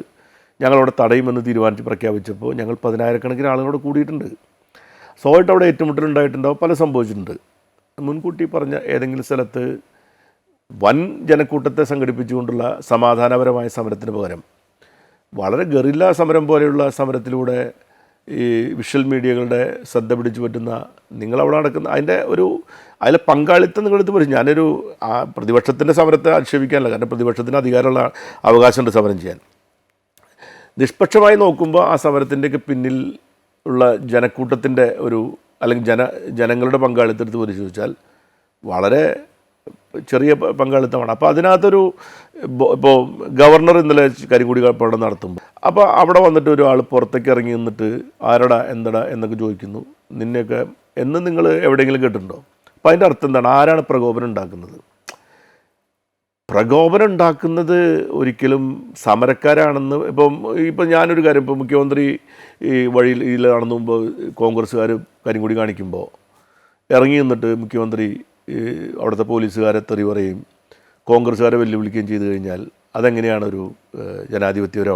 ഞങ്ങളവിടെ തടയുമെന്ന് തീരുമാനിച്ച് പ്രഖ്യാപിച്ചപ്പോൾ ഞങ്ങൾ പതിനായിരക്കണക്കിന് ആളുകളോട് കൂടിയിട്ടുണ്ട്. സ്വാഭാവികമായിട്ട് അവിടെ ഏറ്റുമുട്ടലുണ്ടായിട്ടുണ്ടാവും പല സംഭവിച്ചിട്ടുണ്ട്. മുൻകൂട്ടി പറഞ്ഞ ഏതെങ്കിലും സ്ഥലത്ത് വൻ ജനക്കൂട്ടത്തെ സംഘടിപ്പിച്ചുകൊണ്ടുള്ള സമാധാനപരമായ സമരത്തിന് പകരം വളരെ ഗറില്ല സമരം പോലെയുള്ള സമരത്തിലൂടെ ഈ വിഷ്വൽ മീഡിയകളുടെ ശ്രദ്ധ പിടിച്ചു പറ്റുന്ന നിങ്ങളവിടെ നടക്കുന്ന അതിന്റെ ഒരു അതിലെ പങ്കാളിത്തം നിങ്ങളെടുത്ത് പറയും ഞാനൊരു ആ പ്രതിപക്ഷത്തിന്റെ സമരത്തെ ആക്ഷേപിക്കാനല്ല കാരണം പ്രതിപക്ഷത്തിന് അധികാരമുള്ള അവകാശമുണ്ട് സമരം ചെയ്യാൻ. നിഷ്പക്ഷമായി നോക്കുമ്പോൾ ആ സമരത്തിന്റെയൊക്കെ പിന്നിൽ ഉള്ള ജനക്കൂട്ടത്തിന്റെ ഒരു അല്ലെങ്കിൽ ജന ജനങ്ങളുടെ പങ്കാളിത്തം എടുത്ത് പരിശോധിച്ചാൽ വളരെ ചെറിയ പങ്കാളിത്തമാണ്. അപ്പോൾ അതിനകത്തൊരു ഇപ്പോൾ ഗവർണർ ഇന്നലെ കരിങ്കുടി പടം നടത്തുമ്പോൾ അപ്പോൾ അവിടെ വന്നിട്ട് ഒരാൾ പുറത്തേക്ക് ഇറങ്ങി നിന്നിട്ട് ആരടാ എന്തടാ എന്നൊക്കെ ചോദിക്കുന്നു. നിന്നെയൊക്കെ എന്ന് നിങ്ങൾ എവിടെയെങ്കിലും കേട്ടിട്ടുണ്ടോ? അപ്പോൾ അതിന്റെ അർത്ഥം എന്താണ്? ആരാണ് പ്രകോപനം ഉണ്ടാക്കുന്നത്? പ്രകോപനം ഉണ്ടാക്കുന്നത് ഒരിക്കലും സമരക്കാരാണെന്ന് ഇപ്പം ഇപ്പം ഞാനൊരു കാര്യം ഇപ്പോൾ മുഖ്യമന്ത്രി ഈ നടന്നു മുമ്പ് കോൺഗ്രസ്സുകാർ കൂടി കാണിക്കുമ്പോൾ ഇറങ്ങി നിന്നിട്ട് മുഖ്യമന്ത്രി അവിടുത്തെ പോലീസുകാരെ തെറി പറയും കോൺഗ്രസ്സുകാരെ വെല്ലുവിളിക്കുകയും ചെയ്തു കഴിഞ്ഞാൽ അതെങ്ങനെയാണ് ഒരു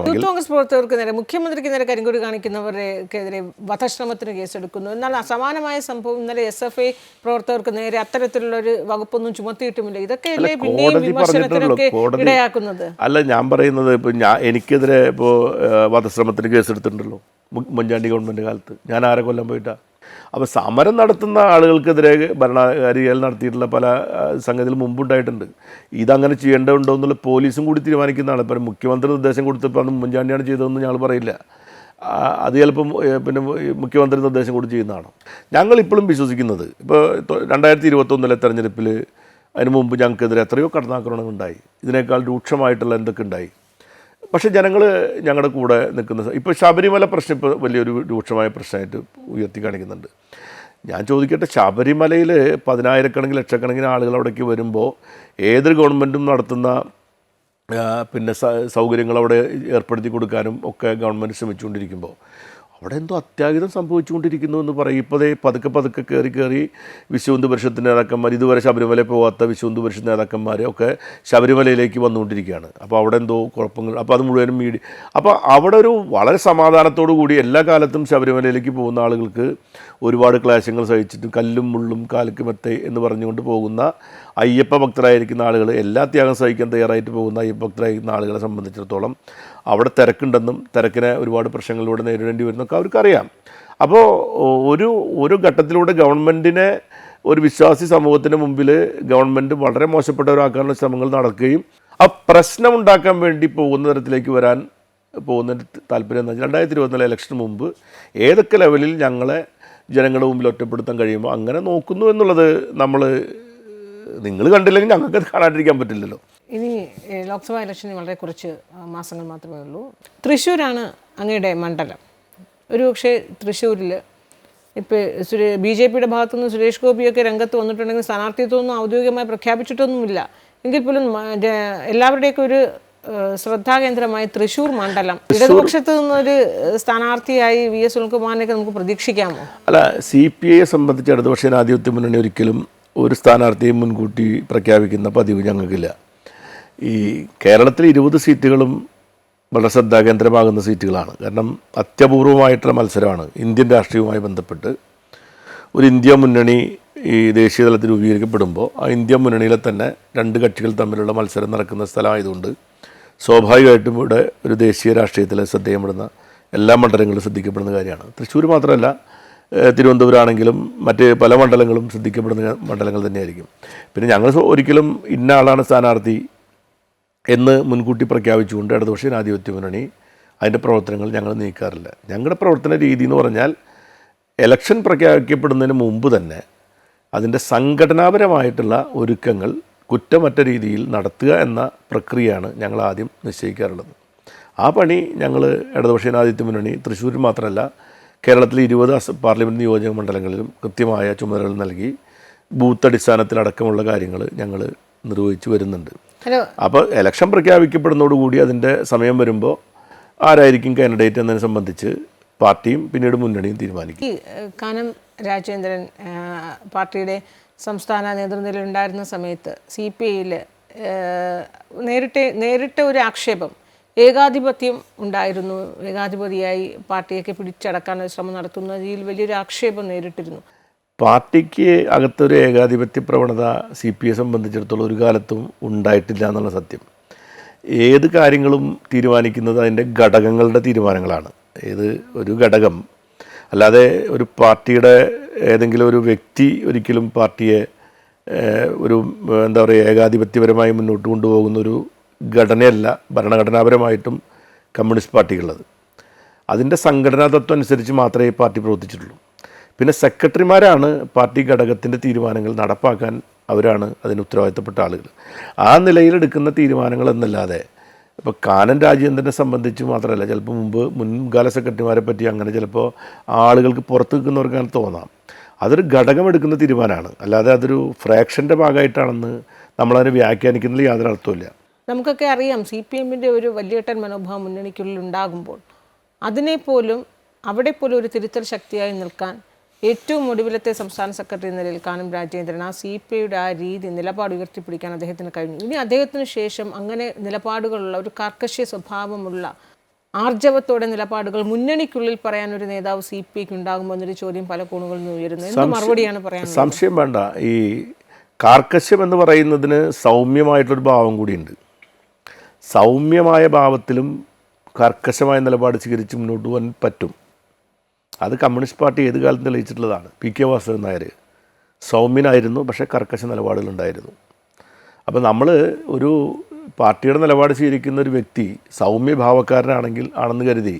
യൂത്ത് കോൺഗ്രസ് പ്രവർത്തകർക്ക് നേരെ മുഖ്യമന്ത്രിക്ക് നേരെ കരിങ്കൊടി കാണിക്കുന്നവർക്കെതിരെ വധശ്രമത്തിന് കേസെടുക്കുന്നു. എന്നാൽ അസമാനമായ സംഭവം ഇന്നലെ എസ് എഫ് ഐ പ്രവർത്തകർക്ക് നേരെ അത്തരത്തിലുള്ള ഒരു വകുപ്പൊന്നും ചുമത്തിയിട്ടുമില്ല. ഇതൊക്കെയല്ലേ പിന്നെയും വിമർശനത്തിനൊക്കെ. ഇടയാക്കുന്നത്. അല്ല ഞാൻ പറയുന്നത് ഇപ്പോൾ ഞാൻ എനിക്കെതിരെ ഇപ്പോൾ വധശ്രമത്തിന് കേസെടുത്തിട്ടുണ്ടല്ലോ. മു- ഉമ്മൻചാണ്ടി ഗവൺമെന്റ് കാലത്ത്. ഞാൻ ആരെ കൊല്ലം പോയിട്ടാ? അപ്പോൾ സമരം നടത്തുന്ന ആളുകൾക്കെതിരെ ഭരണകാരികൾ നടത്തിയിട്ടുള്ള പല സംഗതികൾ മുമ്പുണ്ടായിട്ടുണ്ട്. ഇതങ്ങനെ ചെയ്യേണ്ടതുണ്ടോ എന്നുള്ള പോലീസും കൂടി തീരുമാനിക്കുന്നതാണ്. ഇപ്പം മുഖ്യമന്ത്രി നിർദ്ദേശം കൊടുത്തപ്പോൾ അന്ന് ഉമ്മൻചാണ്ടിയാണ് ചെയ്തതെന്ന് ഞങ്ങൾ പറയില്ല. അത് ചിലപ്പം പിന്നെ മുഖ്യമന്ത്രി നിർദ്ദേശം കൂടി ചെയ്യുന്നതാണ്. ഞങ്ങളിപ്പോഴും വിശ്വസിക്കുന്നത്. ഇപ്പോൾ രണ്ടായിരത്തി ഇരുപത്തൊന്നിലെ തെരഞ്ഞെടുപ്പിൽ അതിന് മുമ്പ് ഞങ്ങൾക്കെതിരെ എത്രയോ കടന്നാക്രമണങ്ങൾ ഉണ്ടായി ഇതിനേക്കാൾ രൂക്ഷമായിട്ടുള്ള എന്തൊക്കെ ഉണ്ടായി? പക്ഷേ ജനങ്ങൾ ഞങ്ങളുടെ കൂടെ നിൽക്കുന്ന ഇപ്പോൾ ശബരിമല പ്രശ്നം ഇപ്പോൾ വലിയൊരു രൂക്ഷമായ പ്രശ്നമായിട്ട് ഉയർത്തി കാണിക്കുന്നുണ്ട്. ഞാൻ ചോദിക്കട്ടെ ശബരിമലയിൽ പതിനായിരക്കണക്കിന് ലക്ഷക്കണക്കിന് ആളുകൾ അവിടേക്ക് വരുമ്പോൾ ഏതൊരു ഗവൺമെന്റും നടത്തുന്ന പിന്നെ സൗകര്യങ്ങൾ അവിടെ ഏർപ്പെടുത്തി കൊടുക്കാനും ഒക്കെ ഗവൺമെന്റ് ശ്രമിച്ചുകൊണ്ടിരിക്കുമ്പോൾ അവിടെ എന്തോ അത്യാഹിതം സംഭവിച്ചുകൊണ്ടിരിക്കുന്നു എന്ന് പറയും. ഇപ്പോഴേ പതുക്കെ പതുക്കെ കയറി കയറി വിശ്വഹിന്ദു പരിഷത്ത് നേതാക്കന്മാർ ഇതുവരെ ശബരിമല പോകാത്ത വിശ്വഹിന്ദു പരിഷത്ത് നേതാക്കന്മാർ ഒക്കെ ശബരിമലയിലേക്ക് വന്നുകൊണ്ടിരിക്കുകയാണ്. അപ്പോൾ അവിടെ എന്തോ കുഴപ്പങ്ങൾ അപ്പോൾ അത് മുഴുവനും മീഡിയ അപ്പോൾ അവിടെ ഒരു വളരെ സമാധാനത്തോടു കൂടി എല്ലാ കാലത്തും ശബരിമലയിലേക്ക് പോകുന്ന ആളുകൾക്ക് ഒരുപാട് ക്ലേശങ്ങൾ സഹിച്ചിട്ടും കല്ലും മുള്ളും കാലുക്ക് മെത്തേ എന്ന് പറഞ്ഞുകൊണ്ട് പോകുന്ന അയ്യപ്പ ഭക്തരായിരിക്കുന്ന ആളുകൾ എല്ലാ ത്യാഗം സഹിക്കാൻ തയ്യാറായിട്ട് പോകുന്ന അയ്യപ്പ ഭക്തരായിരിക്കുന്ന ആളുകളെ സംബന്ധിച്ചിടത്തോളം അവിടെ തിരക്കുണ്ടെന്നും തിരക്കിനെ ഒരുപാട് പ്രശ്നങ്ങളിലൂടെ നേരിടേണ്ടി വരുന്നൊക്കെ അവർക്കറിയാം. അപ്പോൾ ഒരു ഒരു ഘട്ടത്തിലൂടെ ഗവൺമെന്റിനെ ഒരു വിശ്വാസി സമൂഹത്തിന് മുമ്പിൽ ഗവൺമെന്റ് വളരെ മോശപ്പെട്ടവരാക്കാനുള്ള ശ്രമങ്ങൾ നടക്കുകയും ആ പ്രശ്നമുണ്ടാക്കാൻ വേണ്ടി പോകുന്ന തരത്തിലേക്ക് വരാൻ പോകുന്ന താല്പര്യം എന്ന് വെച്ചാൽ രണ്ടായിരത്തി ഇരുപത്തിനാല് ഇലക്ഷന് മുമ്പ് ഏതൊക്കെ ലെവലിൽ ഞങ്ങളെ ജനങ്ങളുടെ മുമ്പിൽ ഒറ്റപ്പെടുത്താൻ കഴിയുമോ അങ്ങനെ നോക്കുന്നു എന്നുള്ളത് നമ്മൾ നിങ്ങൾ കണ്ടില്ലെങ്കിൽ ഞങ്ങൾക്ക് കാണാണ്ടിരിക്കാൻ പറ്റില്ലല്ലോ. ഇനി ലോക്സഭാ ഇലക്ഷന് വളരെ കുറച്ച് മാസങ്ങൾ മാത്രമേ ഉള്ളൂ. തൃശ്ശൂരാണ് അങ്ങയുടെ മണ്ഡലം. ഒരു പക്ഷേ തൃശ്ശൂരിൽ ഇപ്പോൾ സുരേ ബി ജെ പിയുടെ ഭാഗത്തുനിന്ന് സുരേഷ് ഗോപിയൊക്കെ രംഗത്ത് വന്നിട്ടുണ്ടെങ്കിൽ സ്ഥാനാർത്ഥിത്വമൊന്നും ഔദ്യോഗികമായി പ്രഖ്യാപിച്ചിട്ടൊന്നുമില്ല. എങ്കിൽ പോലും എല്ലാവരുടെയൊക്കെ ഒരു ശ്രദ്ധാകേന്ദ്രമായി തൃശ്ശൂർ മണ്ഡലം. ഇടതുപക്ഷത്ത് നിന്നൊരു സ്ഥാനാർത്ഥിയായി വി എസ് സുനിൽകുമാറിനെയൊക്കെ നമുക്ക് പ്രതീക്ഷിക്കാമോ? അല്ല സി പി ഐയെ സംബന്ധിച്ച് ഇടതുപക്ഷ ജനാധിപത്യ മുന്നണി ഒരിക്കലും ഒരു സ്ഥാനാർത്ഥിയെ മുൻകൂട്ടി പ്രഖ്യാപിക്കുന്ന പതിവ് ഞങ്ങൾക്കില്ല. ഈ കേരളത്തിൽ ഇരുപത് സീറ്റുകളും വളരെ ശ്രദ്ധാകേന്ദ്രമാകുന്ന സീറ്റുകളാണ്. കാരണം അത്യപൂർവമായിട്ടുള്ള മത്സരമാണ്. ഇന്ത്യൻ രാഷ്ട്രീയവുമായി ബന്ധപ്പെട്ട് ഒരു ഇന്ത്യ മുന്നണി ഈ ദേശീയ തലത്തിൽ രൂപീകരിക്കപ്പെടുമ്പോൾ ആ ഇന്ത്യ മുന്നണിയിലെ തന്നെ രണ്ട് കക്ഷികൾ തമ്മിലുള്ള മത്സരം നടക്കുന്ന സ്ഥലമായതുകൊണ്ട് സ്വാഭാവികമായിട്ടും ഇവിടെ ഒരു ദേശീയ രാഷ്ട്രീയത്തിൽ ശ്രദ്ധേയപ്പെടുന്ന എല്ലാ മണ്ഡലങ്ങളും ശ്രദ്ധിക്കപ്പെടുന്ന കാര്യമാണ്. തൃശ്ശൂർ മാത്രമല്ല തിരുവനന്തപുരം ആണെങ്കിലും മറ്റ് പല മണ്ഡലങ്ങളും ശ്രദ്ധിക്കപ്പെടുന്ന മണ്ഡലങ്ങൾ തന്നെയായിരിക്കും. പിന്നെ ഞങ്ങൾ ഒരിക്കലും ഇന്ന ആളാണ് സ്ഥാനാർത്ഥി എന്ന് മുൻകൂട്ടി പ്രഖ്യാപിച്ചുകൊണ്ട് ഇടതുപക്ഷ ജനാധിപത്യ മുന്നണി അതിന്റെ പ്രവർത്തനങ്ങൾ ഞങ്ങൾ നീക്കാറില്ല. ഞങ്ങളുടെ പ്രവർത്തന രീതി എന്ന് പറഞ്ഞാൽ എലക്ഷൻ പ്രഖ്യാപിക്കപ്പെടുന്നതിന് മുമ്പ് തന്നെ അതിന്റെ സംഘടനാപരമായിട്ടുള്ള ഒരുക്കങ്ങൾ കുറ്റമറ്റ രീതിയിൽ നടത്തുക എന്ന പ്രക്രിയയാണ് ഞങ്ങൾ ആദ്യം നിശ്ചയിക്കാറുള്ളത്. ആ പണി ഞങ്ങൾ ഇടതുപക്ഷ ജനാധിപത്യ മുന്നണി തൃശ്ശൂരിൽ മാത്രമല്ല കേരളത്തിലെ ഇരുപത് പാർലമെന്റ് നിയോജക മണ്ഡലങ്ങളിലും കൃത്യമായ ചുമതലകൾ നൽകി ബൂത്ത് അടിസ്ഥാനത്തിലടക്കമുള്ള കാര്യങ്ങൾ ഞങ്ങൾ നിർവഹിച്ചു വരുന്നുണ്ട്. അപ്പോൾ ഇലക്ഷൻ പ്രഖ്യാപിക്കപ്പെടുന്നതോടുകൂടി അതിന്റെ സമയം വരുമ്പോൾ ആരായിരിക്കും കാൻഡിഡേറ്റ് എന്നതിനെ സംബന്ധിച്ച് പാർട്ടിയും പിന്നീട് മുന്നണിയും തീരുമാനിക്കും. കാനം രാജേന്ദ്രൻ പാർട്ടിയുടെ സംസ്ഥാന നേതൃനിരയിൽ ഉണ്ടായിരുന്ന സമയത്ത് സി പി ഐയിൽ നേരിട്ട് നേരിട്ട ഒരു ആക്ഷേപം ഏകാധിപത്യം ഉണ്ടായിരുന്നു. ഏകാധിപതിയായി പാർട്ടിയൊക്കെ പിടിച്ചടക്കാൻ ഒരു ശ്രമം നടത്തുന്നതിൽ വലിയൊരു ആക്ഷേപം നേരിട്ടിരുന്നു. പാർട്ടിക്ക് അകത്തൊരു ഏകാധിപത്യ പ്രവണത സി പി ഐ സംബന്ധിച്ചിടത്തോളം ഒരു കാലത്തും ഉണ്ടായിട്ടില്ല എന്നുള്ള സത്യം. ഏത് കാര്യങ്ങളും തീരുമാനിക്കുന്നത് അതിന്റെ ഘടകങ്ങളുടെ തീരുമാനങ്ങളാണ്. ഏത് ഒരു ഘടകം. അല്ലാതെ ഒരു പാർട്ടിയുടെ ഏതെങ്കിലും ഒരു വ്യക്തി ഒരിക്കലും പാർട്ടിയെ ഒരു എന്താ പറയുക ഏകാധിപത്യപരമായി മുന്നോട്ട് കൊണ്ടുപോകുന്ന ഒരു ഘടനയല്ല ഭരണഘടനാപരമായിട്ടും കമ്മ്യൂണിസ്റ്റ് പാർട്ടിക്കുള്ളത്. അതിന്റെ സംഘടനാ തത്വം അനുസരിച്ച് മാത്രമേ പാർട്ടി പ്രവർത്തിച്ചിട്ടുള്ളൂ. പിന്നെ സെക്രട്ടറിമാരാണ് പാർട്ടി ഘടകത്തിന്റെ തീരുമാനങ്ങൾ നടപ്പാക്കാൻ അവരാണ് അതിന് ഉത്തരവാദിത്തപ്പെട്ട ആളുകൾ. ആ നിലയിലെടുക്കുന്ന തീരുമാനങ്ങൾ എന്നല്ലാതെ ഇപ്പോൾ കാനൻ രാജേന്ദ്രനെ സംബന്ധിച്ച് മാത്രമല്ല ചിലപ്പോൾ മുമ്പ് മുൻകാല സെക്രട്ടറിമാരെ പറ്റി അങ്ങനെ ചിലപ്പോൾ ആളുകൾക്ക് പുറത്ത് നിൽക്കുന്നവർക്ക് അങ്ങനെ തോന്നാം. അതൊരു ഘടകമെടുക്കുന്ന തീരുമാനമാണ്. അല്ലാതെ അതൊരു ഫ്രാക്ഷന്റെ ഭാഗമായിട്ടാണെന്ന് നമ്മളതിനെ വ്യാഖ്യാനിക്കുന്നതിൽ യാതൊരു അർത്ഥമില്ല നമുക്കൊക്കെ അറിയാം സി പി എമ്മിന്റെ ഒരു വലിയേട്ടൻ മനോഭാവം മുന്നണിക്കുള്ളിൽ ഉണ്ടാകുമ്പോൾ അതിനെപ്പോലും അവിടെ പോലും ഒരു തിരുത്തൽ ശക്തിയായി നിൽക്കാൻ ഏറ്റവും ഒടുവിലത്തെ സംസ്ഥാന സെക്രട്ടറി എന്ന നിലയിൽ കാനം രാജേന്ദ്രൻ ആ സി പി ഐയുടെ ആ രീതി നിലപാട് ഉയർത്തിപ്പിടിക്കാൻ അദ്ദേഹത്തിന് കഴിഞ്ഞു. ഇനി അദ്ദേഹത്തിന് ശേഷം അങ്ങനെ നിലപാടുകളുള്ള ഒരു കർക്കശ്യ സ്വഭാവമുള്ള ആർജവത്തോടെ നിലപാടുകൾ മുന്നണിക്കുള്ളിൽ പറയാൻ ഒരു നേതാവ് സി പി ഐക്ക് ഉണ്ടാകുമോ എന്നൊരു ചോദ്യം പല കോണുകളിൽ നിന്ന് ഉയരുന്നത് എന്ത് മറുപടിയാണ് പറയാൻ സംശയം വേണ്ട. ഈ കാർക്കശ്യം എന്ന് പറയുന്നതിന് സൗമ്യമായിട്ടൊരു ഭാവം കൂടിയുണ്ട്. സൗമ്യമായ ഭാവത്തിലും കർക്കശമായ നിലപാട് സ്വീകരിച്ച് മുന്നോട്ട് പോകാൻ പറ്റും. അത് കമ്മ്യൂണിസ്റ്റ് പാർട്ടി ഏത് കാലത്തും തെളിയിച്ചിട്ടുള്ളതാണ്. പി കെ വാസുദേവൻ നായർ സൗമ്യനായിരുന്നു പക്ഷേ കർക്കശ നിലപാടുകളുണ്ടായിരുന്നു. അപ്പോൾ നമ്മൾ ഒരു പാർട്ടിയുടെ നിലപാട് സ്വീകരിക്കുന്ന ഒരു വ്യക്തി സൗമ്യഭാവക്കാരനാണെങ്കിൽ ആണെന്ന് കരുതി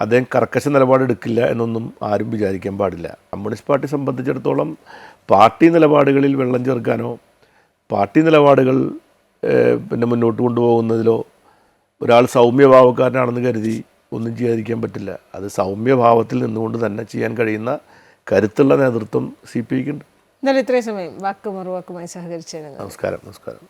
അദ്ദേഹം കർക്കശ നിലപാടെടുക്കില്ല എന്നൊന്നും ആരും വിചാരിക്കാൻ പാടില്ല. കമ്മ്യൂണിസ്റ്റ് പാർട്ടി സംബന്ധിച്ചിടത്തോളം പാർട്ടി നിലപാടുകളിൽ വെള്ളം ചേർക്കാനോ പാർട്ടി നിലപാടുകൾ പിന്നെ മുന്നോട്ട് കൊണ്ടുപോകുന്നതിലോ ഒരാൾ സൗമ്യഭാവക്കാരനാണെന്ന് കരുതി ഒന്നും ചെയ്യാതിരിക്കാൻ പറ്റില്ല. അത് സൗമ്യഭാവത്തിൽ നിന്നുകൊണ്ട് തന്നെ ചെയ്യാൻ കഴിയുന്ന കരുത്തുള്ള നേതൃത്വം സി പി ഐക്കുണ്ട് എന്നാലും ഇത്രയും സമയം വാക്ക് മറുവാക്കുമായി സഹകരിച്ചതിന് നമസ്കാരം നമസ്കാരം.